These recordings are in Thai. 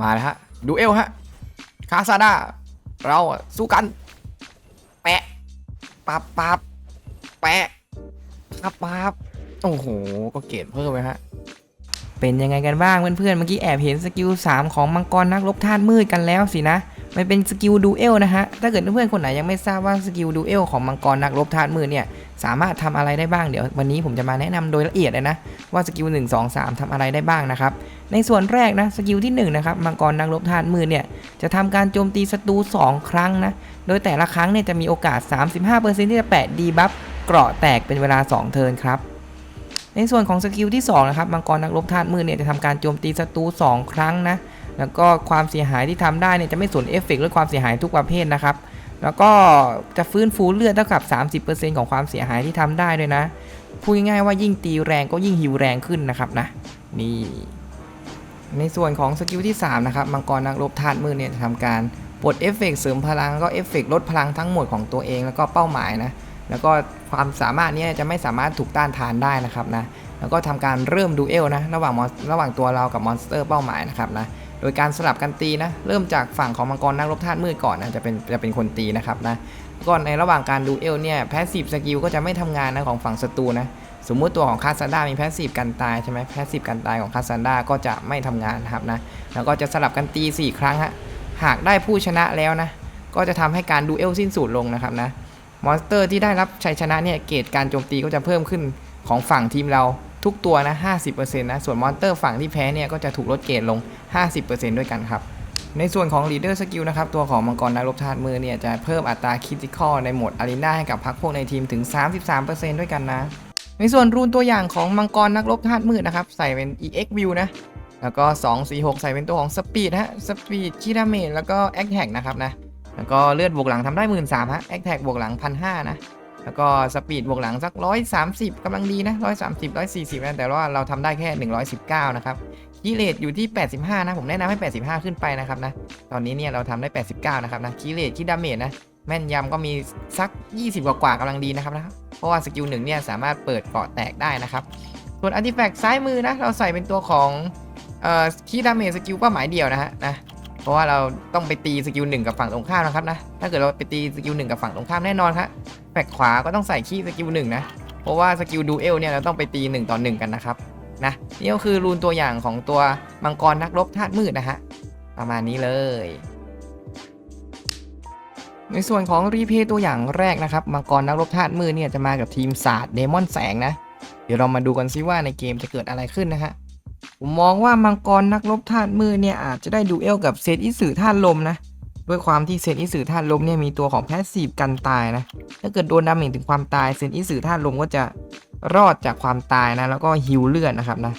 มาแล้วฮะดูเอลฮะคาซาดาเราสู้กัน แปะปับปับแปะปับปับโอ้โห ก็เกรดเพิ่มไปฮะ เป็นยังไงกันบ้างเพื่อนๆเมื่อกี้แอบเห็นสกิล 3 ของมังกรนักลบธาตุมืดกันแล้วสินะ มันเป็นสกิลดูเอลนะฮะ ถ้าเกิดเพื่อนๆคนไหนยังไม่ทราบว่าสกิลดูเอลของมังกรนักรบธาตุมืดเนี่ย สามารถทำอะไรได้บ้าง เดี๋ยววันนี้ผมจะมาแนะนำโดยละเอียดเลยนะ ว่าสกิล1 2 3ทำอะไรได้บ้างนะครับ ในส่วนแรกนะ สกิลที่1นะครับ มังกรนักรบธาตุมืดเนี่ย จะทำการโจมตีศัตรู2 ครั้งนะ โดยแต่ละครั้งเนี่ยจะมีโอกาส 35%ที่จะแปะดีบัฟเกราะแตกเป็นเวลา 2 เทิร์นครับในส่วนของสกิลที่2นะครับมังกรนักรบธาตุมืดเนี่ยจะทำการโจมตีศัตรู2 ครั้งนะ แล้วก็ความเสียหายที่ทำได้เนี่ยจะไม่สนเอฟเฟกต์หรือความเสียหายทุกประเภทนะครับ แล้วก็จะฟื้นฟูเลือดเท่ากับ 30%ของความเสียหายที่ทำได้ด้วยนะ พูดง่ายๆว่ายิ่งตีแรงก็ยิ่งฮิวแรงขึ้นนะครับนะ นี่ ในส่วนของสกิลที่ 3 นะครับ มังกรนักรบธาตุมืดเนี่ยทำการปลดเอฟเฟกเสริมพลังก็เอฟเฟกลดพลังทั้งหมดของตัวเองแล้วก็เป้าหมายนะ แล้วก็ความสามารถเนี้จะไม่สามารถถูกต้านทานได้นะครับนะ แล้วก็ทำการเริ่มดูเอลนะ ระหว่างระหว่างตัวเรากับมอนสเตอร์เป้าหมายนะครับนะ โดยการสลับกันตีนะ เริ่มจากฝั่งของมังกรนักรบธาตุมืดก่อนนะจะเป็นจะเป็นคนตีนะครับนะก่อนในระหว่างการดูเอลเนี่ยแพสซีฟสกิลก็จะไม่ทำงานนะของฝั่งศัตรูนะสมมุติตัวของคาซันดามีแพสซีฟกันตายใช่ไหมแพสซีฟกันตายของคาซันดาก็จะไม่ทำงานนะครับนะแล้วก็จะสลับกันตี 4 ครั้งฮะหากได้ผู้ชนะแล้วนะก็จะทำให้การดูเอลสิ้นสุดลงนะครับนะมอนสเตอร์ที่ได้รับชัยชนะเนี่ยเกรดการโจมตีก็จะเพิ่มขึ้นของฝั่งทีมเรา ทุกตัวนะ 50%นะ ส่วนมอนเตอร์ฝั่งที่แพ้เนี่ยก็จะถูกลดเกรดลง 50%ด้วยกันครับ ในส่วนของ Leader Skill นะครับ ตัวของมังกรนักรบธาตุมือเนี่ยจะเพิ่มอัตราคิติคอลในโหมดอารีนาให้กับพักพวกในทีมถึง 33%ด้วยกันนะ ในส่วนรูนตัวอย่างของมังกรนักรบธาตุมืดนะครับ ใส่เป็น EX View นะ แล้วก็ 246 ใส่เป็นตัวของ Speed ฮะ Speed คีดาเมจแล้วก็ Attack นะครับนะ แล้วก็เลือดบวกหลังทำได้ 1 3ื่นฮะ Attack บวกหลัง1,500นะ แล้วก็ Speed บวกหลังสัก 130กำลังดีนะ 130 140นะแต่ว่าเราทำได้แค่ 119 นะครับคีเลตอยู่ที่ 85 นะ ผมแนะนำให้ 85 ขึ้นไปนะครับนะ ตอนนี้เนี่ยเราทำได้ 89 นะครับนะคีเลตคีดาเมจนะ แม่นยำก็มีสัก 20 กว่ากว่ากำลังดีนะครับนะ เพราะว่าสกิลหนึ่งเนี่ยสามารถเปิดเกาะแตกได้นะครับ ส่วนอันติแฟกซ้ายมือนะ เราใส่เป็นตัวของเอ่อคีดาเมจสกิลเป้าหมายเดียวนะฮะนะ ราะว่าเราต้องไปตีสกิลหนึ่งกับฝั่งตรงข้ามนะครับนะ ถ้าเกิดเราไปตีสกิลหนึ่งกับฝั่งตรงข้ามแน่นอนครับแฟกขวาก็ต้องใส่คีสกิลหนึ่งนะ เพราะว่าสกิลดูเอลเนี่ยเราต้องไปตี1ต่อ1กันนะครับนะนี่ก็คือรูนตัวอย่างของตัวมังกรนักรบธาตุมืดนะฮะประมาณนี้เลย ในส่วนของรีเพย์ตัวอย่างแรกนะครับมังกรนักรบธาตุมืดเนี่ยจะมากับทีมศาสตร์เดมอนแสงนะ เดี๋ยวเรามาดูกันซิว่าในเกมจะเกิดอะไรขึ้นนะฮะ ผมมองว่ามังกรนักรบธาตุมืดเนี่ยอาจจะได้ดูเอลกับเซตอิสึธาตุลมนะ ด้วยความที่เซตอิสึธาตุลมเนี่ยมีตัวของแพสซีฟกันตายนะ ถ้าเกิดโดนดาเมจถึงความตายเซตอิสึธาตุลมก็จะรอดจากความตายนะ แล้วก็ฮิวเลือดนะครับนะ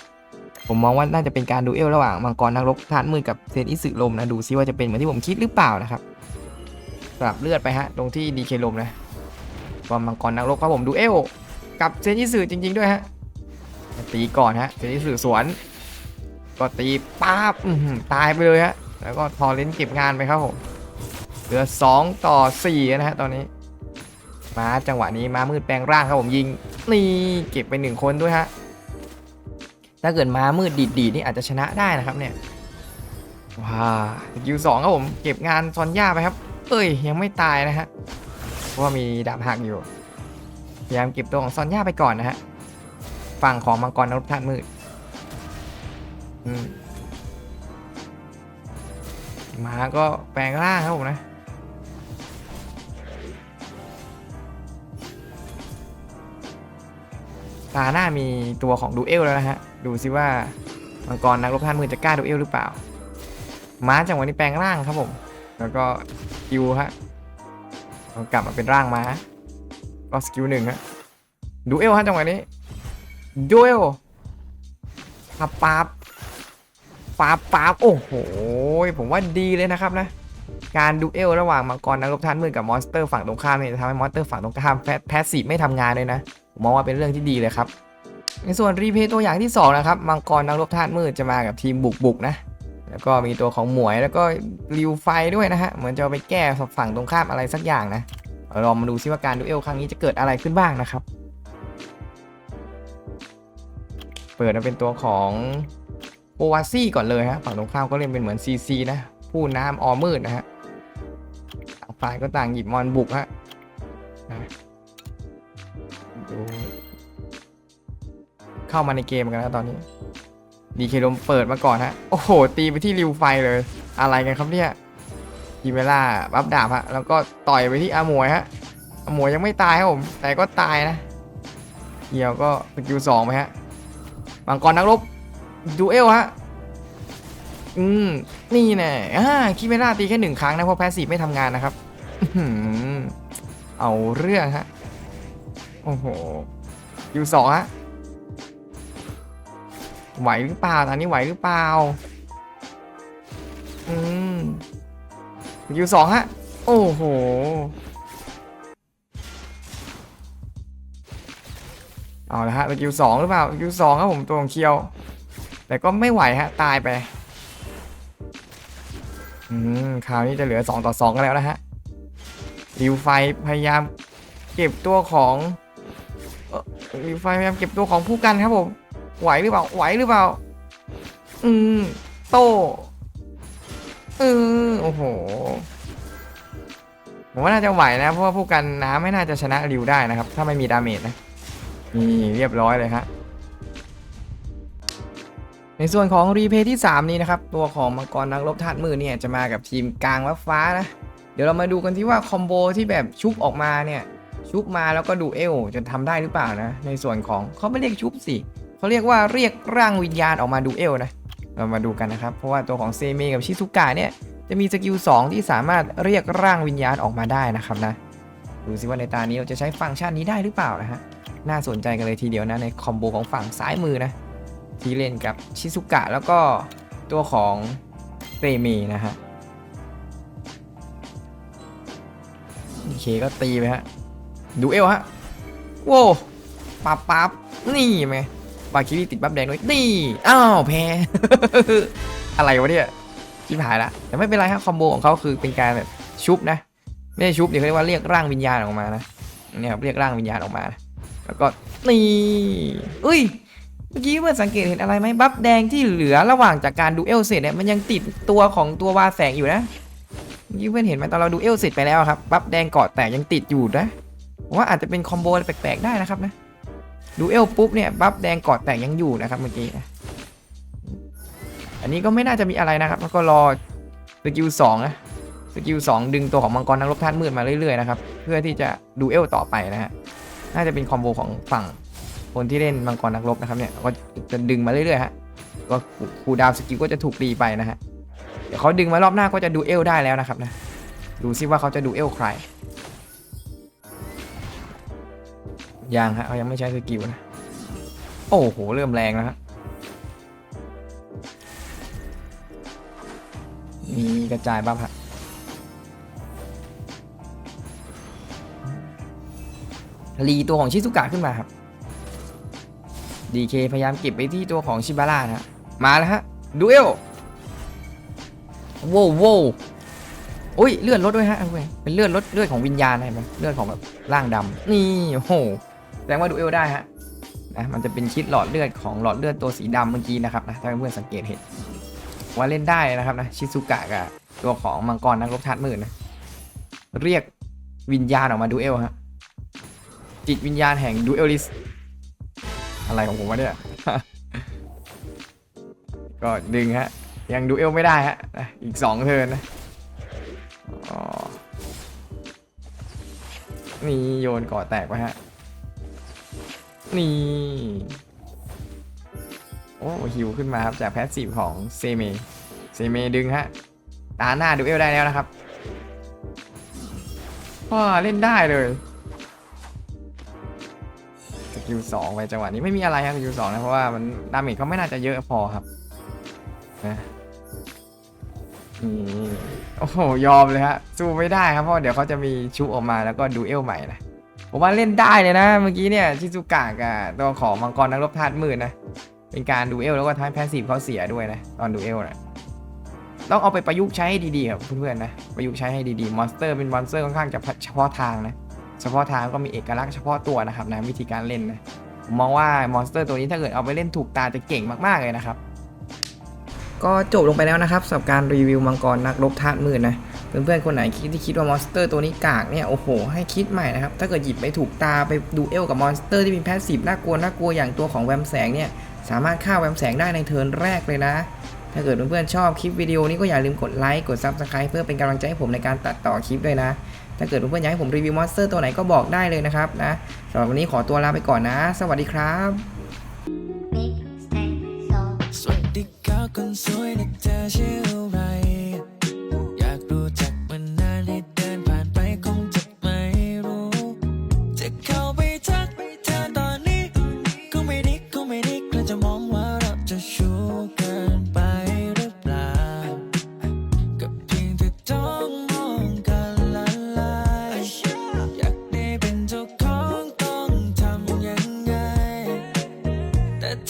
ผมมองว่าน่าจะเป็นการดูเอลระหว่างมังกรนักรบธาตุมืดกับเซตอิสึลมนะ ดูซิว่าจะเป็นเหมือนที่ผมคิดหรือเปล่านะครับสลับเลือดไปฮะตรงที่ดีเคลมนะว่ามังกรนักรบครับผมดูเอลกับเซตอิสึจริง ๆ ด้วยฮะตีก่อนฮะเซตอิสึสวน ก็ตีป๊าบตายไปเลยฮะ แล้วก็ทอเลนเก็บงานไปครับผม เหลือ 2 ต่อ 4 นะฮะตอนนี้ มาจังหวะนี้มามืดแปลงร่างครับผมยิง นี่เก็บไป 1 คนด้วยฮะ ถ้าเกิดมามืดดีดๆนี่อาจจะชนะได้นะครับเนี่ย ว้าคิวสองครับผม เก็บงานซอนย่าไปครับ เอ้ยยังไม่ตายนะฮะ เพราะว่ามีดาบหักอยู่ พยายามเก็บตัวของซอนย่าไปก่อนนะฮะ ฝั่งของมังกรนรกธาตุมืด มาก็แปลงร่างครับผมนะ ตาหน้ามีตัวของดูเอลแล้วนะฮะ ดูซิว่ามังกรนักรบท่านมือจะกล้าดูเอลหรือเปล่า ม้าจังหวะนี้แปลงร่างครับผม แล้วก็สกิลฮะกลับมาเป็นร่างม้า ก็สกิลหนึ่งฮะดูเอลฮะจังหวะนี้ดูเอลปับปับ ปับปับโอ้โห ผมว่าดีเลยนะครับนะ การดูเอลระหว่างมังกรนักรบท่านมือกับมอนสเตอร์ฝั่งตรงข้ามเนี่ยจะทำให้มอนสเตอร์ฝั่งตรงข้ามแพสซีฟไม่ทำงานเลยนะผมมองว่าเป็นเรื่องที่ดีเลยครับ ในส่วนรีเพย์ตัวอย่างที่ 2 นะครับ มังกรนักรบธาตุมืดจะมากับทีมบุกบุกนะ แล้วก็มีตัวของหมวยแล้วก็ริวไฟด้วยนะฮะ เหมือนจะไปแก้ฝั่งตรงข้ามอะไรสักอย่างนะเราลองมาดูซิว่าการดูเอลครั้งนี้จะเกิดอะไรขึ้นบ้างนะครับ เปิดมาเป็นตัวของ โอวาซี่ก่อนเลยฮะฝั่งตรงข้ามก็เล่นเป็นเหมือนซีซีนะ ผู้น้ำออมืดนะฮะต่างฝ่ายก็ต่างหยิบมอนบุกฮะดูเข้ามาในเกมกันแล้วตอนนี้ดีเคลมเปิดมาก่อนฮะ โอ้โห ตีไปที่ริวไฟเลย อะไรกันครับเนี่ยยีเมล่าบัฟดาบฮะ แล้วก็ต่อยไปที่อาหมวยฮะอาหมวยยังไม่ตายครับผม แต่ก็ตายนะเกี่ยวก็สกิลสองไปฮะมังกรนักรบ ดูเอลฮะ อืม นี่แน่อ่าคิเมล่าตีแค่หนึ่งครั้งนะ เพราะแพสซีฟไม่ทำงานนะครับเอาเรื่องฮะ โอ้โหคิวสองฮะ ไหวหรือเปล่าตอนนี้ไหวหรือเปล่า อืมคิวสองฮะ โอ้โหเอาละฮะสกิลสองหรือเปล่าสกิลสองครับผมตัวของเคียว แต่ก็ไม่ไหวฮะ ตายไป อืม คราวนี้จะเหลือ 2 ต่อ 2 กันแล้วนะฮะริวไฟพยายามเก็บตัวของออริวไฟพยายามเก็บตัวของผู้กันครับผม ไหวหรือเปล่า ไหวหรือเปล่า อืม โตอืมโอ้โหผมว่าน่าจะไหวนะเพราะว่าผู้กันน้ำไม่น่าจะชนะริวได้นะครับ ถ้าไม่มีดาเมจนะนี่เรียบร้อยเลยฮะ ในส่วนของรีเพย์ที่ 3 นี้นะครับ ตัวของมังกรนักรบธาตุมือเนี่ยจะมากับทีมกลางวัฟ้านะ เดี๋ยวเรามาดูกันที่ว่าคอมโบที่แบบชุบออกมาเนี่ยชุบมาแล้วก็ดูเอลจะทำได้หรือเปล่านะ ในส่วนของเขาไม่เรียกชุบสิเขาเรียกว่าเรียกร่างวิญญาณออกมาดูเอลนะเรามาดูกันนะครับ เพราะว่าตัวของเซเมกับชิซุกะเนี่ยจะมีสกิล2ที่สามารถเรียกร่างวิญญาณออกมาได้นะครับนะดูสิว่าในตานี้เราจะใช้ฟังก์ชันนี้ได้หรือเปล่านะฮะน่าสนใจกันเลยทีเดียวนะในคอมโบของฝั่งซ้ายมือนะ ที่เล่นกับชิซุกะแล้วก็ตัวของเซเมนะฮะโอเคก็ตีไปฮะ ดูเอลฮะ โว้ปับปับนี่ไหมบาคิริติดบัฟแดงด้วยนี่ อ้าวแพ้ อะไรวะเนี่ยชิบหายละ แต่ไม่เป็นไรครับคอมโบของเขาคือเป็นการแบบชุบนะ ไม่ใช่ชุบเดี๋ยวเขาเรียกว่าเรียกร่างวิญญาณออกมานะ เนี่ยเรียกร่างวิญญาณออกมานะแล้วก็นี่อุ้ย เมื่อกี้เพื่อนสังเกตเห็นอะไรไหมบัฟแดงที่เหลือระหว่างจากการดูเอลเสร็จเนี่ยมันยังติดตัวของตัววาแสงอยู่นะเมื่อกี้เพื่อนเห็นไหมตอนเราดูเอลเสร็จไปแล้วครับบัฟแดงเกาะแตกยังติดอยู่นะว่าอาจจะเป็นคอมโบแปลกๆได้นะครับนะดูเอลปุ๊บเนี่ยบัฟแดงเกาะแตกยังอยู่นะครับเมื่อกี้อันนี้ก็ไม่น่าจะมีอะไรนะครับแล้วก็รอสกิลสองนะสกิลสองดึงตัวของมังกรนักรบธาตุมืดมาเรื่อยๆนะครับเพื่อที่จะดูเอลต่อไปนะฮะน่าจะเป็นคอมโบของฝั่ง คนที่เล่นมังกรนักรบนะครับเนี่ยก็จะดึงมาเรื่อยๆฮะก็คูดาวสกิลก็จะถูกรีไปนะฮะเดี๋ยวเขาดึงมารอบหน้าก็จะดูเอลได้แล้วนะครับนะดูซิว่าเขาจะดูเอลใครยังฮะเขายังไม่ใช้สกิลนะโอ้โหเริ่มแรงแล้วฮะมีกระจายบ้างฮะรีตัวของชิซุกะขึ้นมาครับ ดีเคพยายามเก็บไปที่ตัวของชิบาร่านะมาแล้วฮะดูเอลโว้วโว้อุ้ยเลือดลดด้วยฮะเว้เป็นเลือดลดเลือดของวิญญาณเห็นไหมเลือดของแบบร่างดำนี่โอ้โหแสดงว่าดูเอลได้ฮะนะมันจะเป็นคิดหลอดเลือดของหลอดเลือดตัวสีดำเมื่อกี้นะครับนะถ้าเพื่อนสังเกตเห็นว่าเล่นได้นะครับนะชิซุกะกับตัวของมังกรนักรบธาตุมืดนะเรียกวิญญาณออกมาดูเอลฮะจิตวิญญาณแห่งดูเอลิส อะไรของผมวะเนี่ย ก็ดึงฮะ ยังดูเอลไม่ได้ฮะ อีกสองเทินนะอ๋อนี่โยนก่อแตกไปฮะ นี่ โอ้ฮิวขึ้นมาครับ จากแพสซีฟของเซเม เซเมดึงฮะ ตาหน้าดูเอลได้แล้วนะครับว้าเล่นได้เลย สกิลสองไปจังหวะนี้ไม่มีอะไรครับสกิลสองนะเพราะว่ามันดาเมจเขาไม่น่าจะเยอะพอครับนะนี่โอ้โหยอมเลยฮะสู้ไม่ได้ครับเพราะเดี๋ยวเขาจะมีชุออกมาแล้วก็ดูเอลใหม่นะผมว่าเล่นได้เลยนะ เมื่อกี้เนี่ยชิซุกะกับตัวของมังกรนักรบธาตุมืดนะเป็นการดูเอลแล้วก็ท้ายแพสซีฟเขาเสียด้วยนะตอนดูเอลนะต้องเอาไปประยุกต์ใช้ให้ดีๆครับเพื่อนๆนะประยุกต์ใช้ให้ดีๆมอนสเตอร์เป็นมอนสเตอร์ค่อนข้างจะเฉพาะทางนะ เฉพาะทางก็มีเอกลักษณ์เฉพาะตัวนะครับนะวิธีการเล่นนะผมมองว่ามอนสเตอร์ตัวนี้ถ้าเกิดเอาไปเล่นถูกตาจะเก่งมากๆเลยนะครับ ก็จบลงไปแล้วนะครับสำหรับการรีวิวมังกรนักรบธาตุมืดนะเพื่อนๆคนไหนคิดที่คิดว่ามอนสเตอร์ตัวนี้กากเนี่ยโอ้โห ให้คิดใหม่นะครับ ถ้าเกิดหยิบไม่ถูกตาไปดูเอลกับมอนสเตอร์ที่มีแพสซีฟน่ากลัวน่ากลัวอย่างตัวของแวมแสงเนี่ยสามารถฆ่าแวมแสงได้ในเทิร์นแรกเลยนะ ถ้าเกิดเพื่อนๆชอบคลิปวิดีโอนี้ก็อย่าลืมกดไลค์กด Subscribe เพื่อเป็นกำลังใจให้ผมในการตัดต่อคลิปด้วยนะ ถ้าเกิดเพื่อนๆอยากให้ผมรีวิวมอนสเตอร์ตัวไหนก็บอกได้เลยนะครับนะสำหรับวันนี้ขอตัวลาไปก่อนนะ สวัสดีครับ Big stay so สวัสดีครับคนสวยนะเธอชื่ออะไร